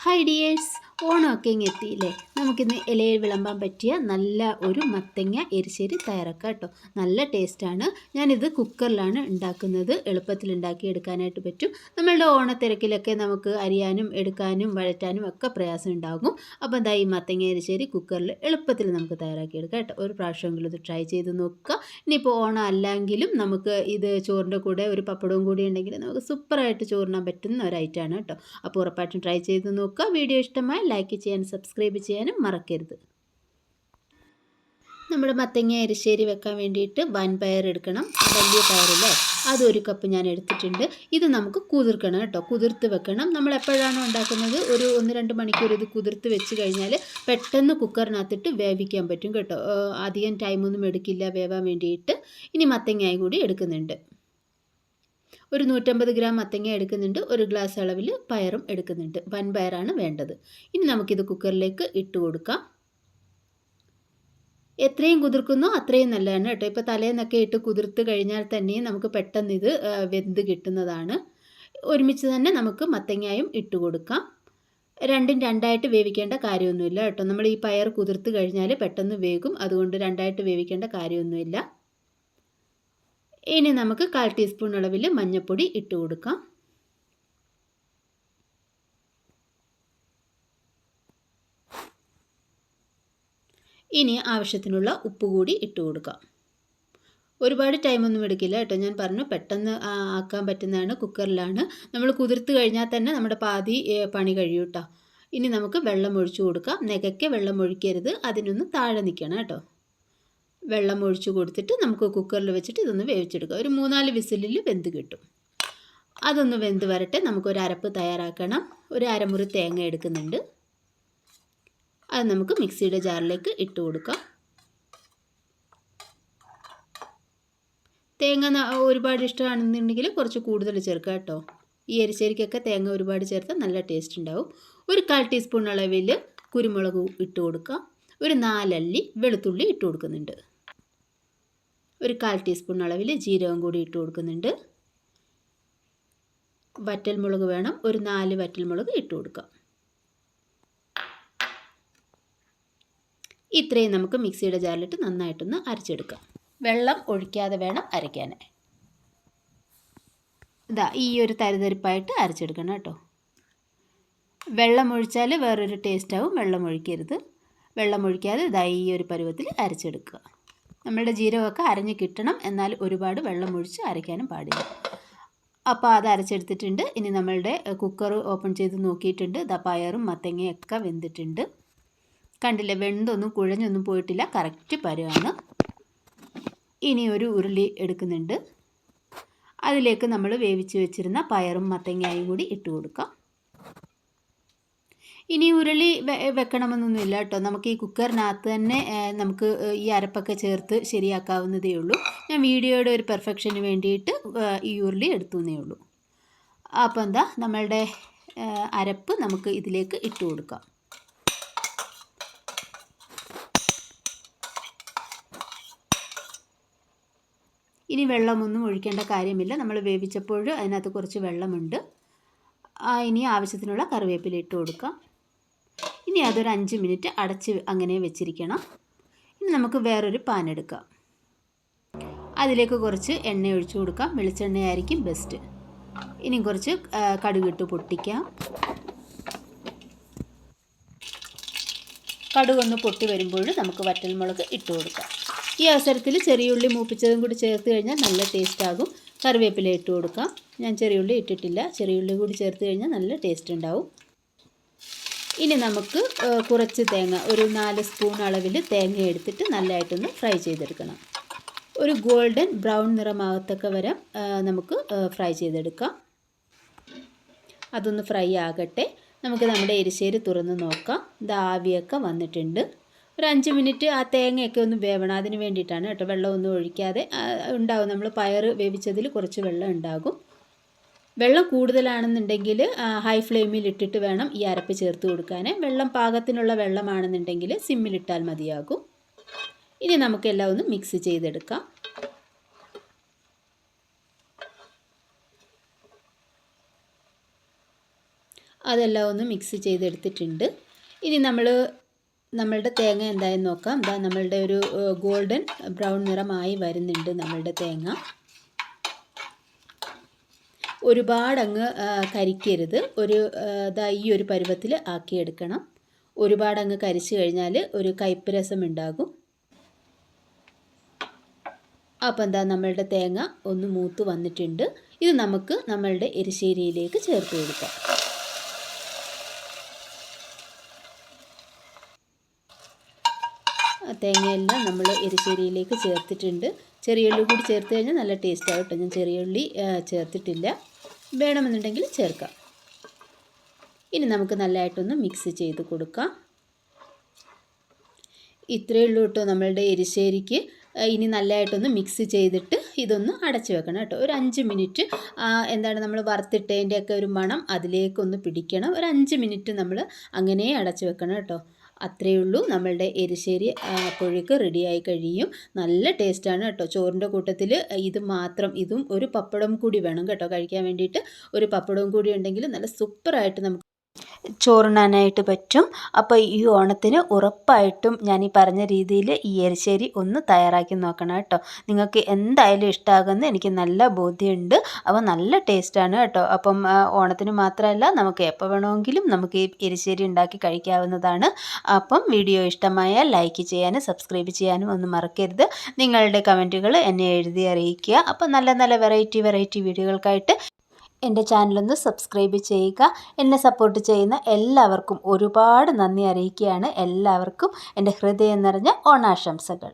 Hi dears ഓണമൊക്കെ ഇങ്ങ് എത്തിയില്ലേ? നമുക്കിന്ന് ഇലയിൽ വിളമ്പാൻ പറ്റിയ നല്ല ഒരു മത്തങ്ങ എരിശ്ശേരി തയ്യാറാക്കാം കേട്ടോ. നല്ല ടേസ്റ്റാണ് ഞാനിത് കുക്കറിലാണ് ഉണ്ടാക്കുന്നത്. എളുപ്പത്തിൽ ഉണ്ടാക്കി എടുക്കാനായിട്ട് പറ്റും. നമ്മളുടെ ഓണത്തിരക്കിലൊക്കെ നമുക്ക് അരിയാനും എടുക്കാനും വഴറ്റാനും ഒക്കെ പ്രയാസം ഉണ്ടാകും. അപ്പോൾ എന്താ ഈ മത്തങ്ങ എരിശ്ശേരി കുക്കറിൽ എളുപ്പത്തിൽ നമുക്ക് തയ്യാറാക്കി എടുക്കാം കേട്ടോ. ഒരു പ്രാവശ്യമെങ്കിലും ഇത് ട്രൈ ചെയ്ത് നോക്കുക. ഇനിയിപ്പോൾ ഓണം അല്ലെങ്കിലും നമുക്ക് ഇത് ചോറിന്റെ കൂടെ ഒരു പപ്പടവും കൂടി ഉണ്ടെങ്കിൽ നമുക്ക് സൂപ്പറായിട്ട് ചോറിനാൻ പറ്റുന്ന ഒരു ഐറ്റമാണ് കേട്ടോ. അപ്പോൾ ഉറപ്പായിട്ടും ട്രൈ ചെയ്ത് നോക്കുക. വീഡിയോ ഇഷ്ടമായി ലൈക്ക് ചെയ്യാനും സബ്സ്ക്രൈബ് ചെയ്യാനും മറക്കരുത്. നമ്മുടെ മത്തങ്ങ എരിശ്ശേരി വെക്കാൻ വേണ്ടിയിട്ട് വൻപയർ എടുക്കണം. വലിയ പയറില്ലേ അതൊരു കപ്പ് ഞാൻ എടുത്തിട്ടുണ്ട്. ഇത് നമുക്ക് കുതിർക്കണം കേട്ടോ. കുതിർത്ത് വെക്കണം. നമ്മൾ എപ്പോഴാണോ ഉണ്ടാക്കുന്നത്? ഒരു ഒന്ന് രണ്ട് മണിക്കൂർ ഇത് കുതിർത്ത് വെച്ച് കഴിഞ്ഞാൽ പെട്ടെന്ന് കുക്കറിനകത്തിട്ട് വേവിക്കാൻ പറ്റും കേട്ടോ. അധികം ടൈമൊന്നും എടുക്കില്ല. വേവാൻ വേണ്ടിയിട്ട് ഇനി മത്തങ്ങായി കൂടി എടുക്കുന്നുണ്ട്. ഒരു നൂറ്റമ്പത് ഗ്രാം മത്തങ്ങ എടുക്കുന്നുണ്ട് ഒരു ഗ്ലാസ് അളവിൽ പയറും എടുക്കുന്നുണ്ട്. വൻ പയറാണ് വേണ്ടത്. ഇനി നമുക്കിത് കുക്കറിലേക്ക് ഇട്ട് കൊടുക്കാം. എത്രയും കുതിർക്കുന്നോ അത്രയും നല്ലതാണ് കേട്ടോ. ഇപ്പോൾ തലേന്നൊക്കെ ഇട്ട് കുതിർത്ത് കഴിഞ്ഞാൽ തന്നെ നമുക്ക് പെട്ടെന്ന് ഇത് വെന്ത് കിട്ടുന്നതാണ്. ഒരുമിച്ച് തന്നെ നമുക്ക് മത്തങ്ങായും ഇട്ട് കൊടുക്കാം. രണ്ടും രണ്ടായിട്ട് വേവിക്കേണ്ട കാര്യമൊന്നുമില്ല കേട്ടോ. നമ്മൾ ഈ പയർ കുതിർത്ത് കഴിഞ്ഞാൽ പെട്ടെന്ന് വേകും. അതുകൊണ്ട് രണ്ടായിട്ട് വേവിക്കേണ്ട കാര്യമൊന്നുമില്ല. ഇനി നമുക്ക് കാൽ ടീസ്പൂൺ അളവിൽ മഞ്ഞൾപ്പൊടി ഇട്ട് കൊടുക്കാം. ഇനി ആവശ്യത്തിനുള്ള ഉപ്പ് കൂടി ഇട്ട് കൊടുക്കാം. ഒരുപാട് ടൈമൊന്നും എടുക്കില്ല കേട്ടോ. ഞാൻ പറഞ്ഞു പെട്ടെന്ന് ആക്കാൻ പറ്റുന്നതാണ് കുക്കറിലാണ്. നമ്മൾ കുതിർത്ത് കഴിഞ്ഞാൽ തന്നെ നമ്മുടെ പാതി പണി കഴിയും കേട്ടോ. ഇനി നമുക്ക് വെള്ളം ഒഴിച്ചു കൊടുക്കാം. നെകയ്ക്ക് വെള്ളം ഒഴിക്കരുത്. അതിനൊന്ന് താഴെ നിൽക്കണം കേട്ടോ. വെള്ളം ഒഴിച്ച് കൊടുത്തിട്ട് നമുക്ക് കുക്കറിൽ വെച്ചിട്ട് ഇതൊന്ന് വേവിച്ചെടുക്കുക ഒരു മൂന്നാൽ വിസിലിൽ വെന്ത് കിട്ടും. അതൊന്ന് വെന്ത് വരട്ടെ. നമുക്കൊരു അരപ്പ് തയ്യാറാക്കണം. ഒരു അരമുറി തേങ്ങ എടുക്കുന്നുണ്ട്. അത് നമുക്ക് മിക്സിയുടെ ജാറിലേക്ക് ഇട്ട് കൊടുക്കാം. തേങ്ങ ഒരുപാട് ഇഷ്ടമാണെന്നുണ്ടെങ്കിൽ കുറച്ച് കൂടുതൽ ചേർക്കുക കേട്ടോ. ഈ എരിശ്ശേരിക്കൊക്കെ തേങ്ങ ഒരുപാട് ചേർത്താൽ നല്ല ടേസ്റ്റ് ഉണ്ടാവും. ഒരു കാൽ ടീസ്പൂൺ അളവിൽ കുരുമുളക് ഇട്ട് കൊടുക്കാം. ഒരു നാലല്ലി വെളുത്തുള്ളി ഇട്ട് കൊടുക്കുന്നുണ്ട്. ഒരു കാൽ ടീസ്പൂൺ അളവിൽ ജീരകം കൂടി ഇട്ട് കൊടുക്കുന്നുണ്ട്. വറ്റൽമുളക് വേണം. ഒരു നാല് വറ്റൽമുളക് ഇട്ട് കൊടുക്കാം. ഇത്രയും നമുക്ക് മിക്സിയുടെ ജാറിലിട്ട് നന്നായിട്ടൊന്ന് അരച്ചെടുക്കാം. വെള്ളം ഒഴിക്കാതെ വേണം അരയ്ക്കാൻ ഇതാ ഈ ഒരു തരിതരിപ്പായിട്ട് അരച്ചെടുക്കണം കേട്ടോ. വെള്ളം ഒഴിച്ചാൽ വേറൊരു ടേസ്റ്റാവും വെള്ളം ഒഴിക്കരുത്. വെള്ളം ഒഴിക്കാതെ ഇതാ ഈ ഒരു പരുവത്തിൽ അരച്ചെടുക്കുക. നമ്മളുടെ ജീരകമൊക്കെ അരഞ്ഞ് കിട്ടണം. എന്നാൽ ഒരുപാട് വെള്ളം ഒഴിച്ച് അരയ്ക്കാനും പാടില്ല. അപ്പോൾ അത് അരച്ചെടുത്തിട്ടുണ്ട്. ഇനി നമ്മളുടെ കുക്കർ ഓപ്പൺ ചെയ്ത് നോക്കിയിട്ടുണ്ട്. ദ പയറും മത്തങ്ങയൊക്കെ വെന്തിട്ടുണ്ട്. കണ്ടില്ലേ വെന്തൊന്നും കുഴഞ്ഞൊന്നും പോയിട്ടില്ല. കറക്റ്റ് പരുവാണ്. ഇനി ഒരു ഉരുളി എടുക്കുന്നുണ്ട്. അതിലേക്ക് നമ്മൾ വേവിച്ച് വെച്ചിരുന്ന പയറും മത്തങ്ങയും കൂടി ഇട്ട് കൊടുക്കാം. ഇനി ഉരുളി വെക്കണമെന്നൊന്നുമില്ല കേട്ടോ. നമുക്ക് ഈ കുക്കറിനകത്ത് തന്നെ നമുക്ക് ഈ അരപ്പൊക്കെ ചേർത്ത് ശരിയാക്കാവുന്നതേ ഉള്ളൂ. ഞാൻ വീഡിയോയുടെ ഒരു പെർഫെക്ഷന് വേണ്ടിയിട്ട് ഈ ഉരുളി എടുത്തുന്നേ ഉള്ളൂ. അപ്പോൾ എന്താ നമ്മളുടെ അരപ്പ് നമുക്ക് ഇതിലേക്ക് ഇട്ട് കൊടുക്കാം. ഇനി വെള്ളമൊന്നും ഒഴിക്കേണ്ട കാര്യമില്ല. നമ്മൾ വേവിച്ചപ്പോൾ അതിനകത്ത് കുറച്ച് വെള്ളമുണ്ട്. ഇനി ആവശ്യത്തിനുള്ള കറിവേപ്പില ഇട്ട് കൊടുക്കാം. ഇനി അതൊരു അഞ്ച് മിനിറ്റ് അടച്ച് അങ്ങനെ വെച്ചിരിക്കണം. ഇനി നമുക്ക് വേറൊരു പാൻ എടുക്കാം. അതിലേക്ക് കുറച്ച് എണ്ണ ഒഴിച്ചു കൊടുക്കാം. വെളിച്ചെണ്ണയായിരിക്കും ബെസ്റ്റ് ഇനി കുറച്ച് കടുകിട്ട് പൊട്ടിക്കാം. കടുകൊന്ന് പൊട്ടി വരുമ്പോൾ നമുക്ക് വറ്റൽമുളക് ഇട്ട് കൊടുക്കാം. ഈ അവസരത്തിൽ ചെറിയുള്ളി മൂപ്പിച്ചതും കൂടി ചേർത്ത് കഴിഞ്ഞാൽ നല്ല ടേസ്റ്റ് ആകും. കറിവേപ്പില ഇട്ട് കൊടുക്കാം. ഞാൻ ചെറിയുള്ളി ഇട്ടിട്ടില്ല. ചെറിയുള്ളി കൂടി ചേർത്ത് കഴിഞ്ഞാൽ നല്ല ടേസ്റ്റ് ഉണ്ടാവും. ഇനി നമുക്ക് കുറച്ച് തേങ്ങ ഒരു നാല് സ്പൂൺ അളവിൽ തേങ്ങ എടുത്തിട്ട് നല്ലതായിട്ടൊന്ന് ഫ്രൈ ചെയ്തെടുക്കണം. ഒരു ഗോൾഡൻ ബ്രൗൺ നിറമാകത്തൊക്കെ വരെ നമുക്ക് ഫ്രൈ ചെയ്തെടുക്കാം. അതൊന്ന് ഫ്രൈ ആകട്ടെ. നമുക്ക് നമ്മുടെ എരിശ്ശേരി തുറന്ന് നോക്കാം. ഇത് ആവിയൊക്കെ വന്നിട്ടുണ്ട്. ഒരു അഞ്ച് മിനിറ്റ് ആ തേങ്ങയൊക്കെ ഒന്ന് വേവണം. അതിന് വേണ്ടിയിട്ടാണ് കേട്ടോ വെള്ളമൊന്നും ഒഴിക്കാതെ. ഉണ്ടാവും. നമ്മൾ പയർ വേവിച്ചതിൽ കുറച്ച് വെള്ളം ഉണ്ടാകും. വെള്ളം കൂടുതലാണെന്നുണ്ടെങ്കിൽ ഹൈ ഫ്ലെയിമിൽ ഇട്ടിട്ട് വേണം ഈ അരപ്പ് ചേർത്ത് കൊടുക്കാൻ. വെള്ളം പാകത്തിനുള്ള വെള്ളമാണെന്നുണ്ടെങ്കിൽ സിമ്മിലിട്ടാൽ മതിയാകും. ഇനി നമുക്കെല്ലാം ഒന്ന് മിക്സ് ചെയ്തെടുക്കാം. അതെല്ലാം ഒന്ന് മിക്സ് ചെയ്തെടുത്തിട്ടുണ്ട്. ഇനി നമ്മൾ നമ്മളുടെ തേങ്ങ എന്തായെന്ന് നോക്കാം. എന്താ നമ്മളുടെ ഒരു ഗോൾഡൻ ബ്രൗൺ നിറമായി വരുന്നുണ്ട് നമ്മളുടെ തേങ്ങ. ഒരുപാട് അങ്ങ് കരിക്കരുത്. ഒരു ഇതാ ഈ ഒരു പരുവത്തിൽ ആക്കിയെടുക്കണം. ഒരുപാടങ്ങ് കരിച്ചു കഴിഞ്ഞാൽ ഒരു കയ്പ്പ് രസം ഉണ്ടാകും അപ്പോൾ എന്താ നമ്മളുടെ തേങ്ങ ഒന്ന് മൂത്ത് വന്നിട്ടുണ്ട്. ഇത് നമുക്ക് നമ്മളുടെ എരിശ്ശേരിയിലേക്ക് ചേർത്ത് കൊടുക്കാം. തേങ്ങയെല്ലാം നമ്മൾ എരിശ്ശേരിയിലേക്ക് ചേർത്തിട്ടുണ്ട്. ചെറിയുള്ളി കൂടി ചേർത്ത് കഴിഞ്ഞാൽ നല്ല ടേസ്റ്റ് ആവട്ടെ ഞാൻ ചെറിയുള്ളി ചേർത്തിട്ടില്ല. വേണമെന്നുണ്ടെങ്കിൽ ചേർക്കാം. ഇനി നമുക്ക് നല്ലതായിട്ടൊന്ന് മിക്സ് ചെയ്ത് കൊടുക്കാം. ഇത്രയേ ഉള്ളൂ കേട്ടോ നമ്മളുടെ എരിശ്ശേരിക്ക്. ഇനി നല്ലതായിട്ടൊന്ന് മിക്സ് ചെയ്തിട്ട് ഇതൊന്ന് അടച്ചു വെക്കണം കേട്ടോ. ഒരു അഞ്ച് മിനിറ്റ് എന്താണ് നമ്മൾ വറുത്തിട്ടതിന്റെയൊക്കെ ഒരു മണം അതിലേക്കൊന്ന് പിടിക്കണം. ഒരു അഞ്ച് മിനിറ്റ് നമ്മൾ അങ്ങനെ അടച്ചു വെക്കണം കേട്ടോ. അത്രയേ ഉള്ളൂ. നമ്മളുടെ എരിശ്ശേരി അപ്പോഴേക്ക് റെഡിയായി കഴിയും. നല്ല ടേസ്റ്റാണ് കേട്ടോ. ചോറിന്റെ കൂട്ടത്തിൽ ഇത് മാത്രം ഇതും ഒരു പപ്പടം കൂടി വേണം കേട്ടോ കഴിക്കാൻ വേണ്ടിയിട്ട്. ഒരു പപ്പടവും കൂടി ഉണ്ടെങ്കിൽ നല്ല സൂപ്പറായിട്ട് നമുക്ക് ചോറുണ്ണാനായിട്ട് പറ്റും. അപ്പോൾ ഈ ഓണത്തിന് ഉറപ്പായിട്ടും ഞാൻ ഈ പറഞ്ഞ രീതിയിൽ ഈ എരിശ്ശേരി ഒന്ന് തയ്യാറാക്കി നോക്കണം കേട്ടോ. നിങ്ങൾക്ക് എന്തായാലും ഇഷ്ടമാകുമെന്ന് എനിക്ക് നല്ല ബോധ്യമുണ്ട്. അപ്പോൾ നല്ല ടേസ്റ്റാണ് കേട്ടോ. അപ്പം ഓണത്തിന് മാത്രമല്ല നമുക്ക് എപ്പോൾ വേണമെങ്കിലും നമുക്ക് ഈ എരിശ്ശേരി ഉണ്ടാക്കി കഴിക്കാവുന്നതാണ്. അപ്പം വീഡിയോ ഇഷ്ടമായാൽ ലൈക്ക് ചെയ്യാനും സബ്സ്ക്രൈബ് ചെയ്യാനും ഒന്നും മറക്കരുത്. നിങ്ങളുടെ കമന്റുകൾ എന്നെ എഴുതി അറിയിക്കുക. അപ്പം നല്ല നല്ല വെറൈറ്റി വെറൈറ്റി വീഡിയോകൾക്കായിട്ട് എന്റെ ചാനലൊന്ന് സബ്സ്ക്രൈബ് ചെയ്യുക. എന്നെ സപ്പോർട്ട് ചെയ്യുന്ന എല്ലാവർക്കും ഒരുപാട് നന്ദി അറിയിക്കുകയാണ്. എല്ലാവർക്കും എന്റെ ഹൃദയം നിറഞ്ഞ ഓണാശംസകൾ.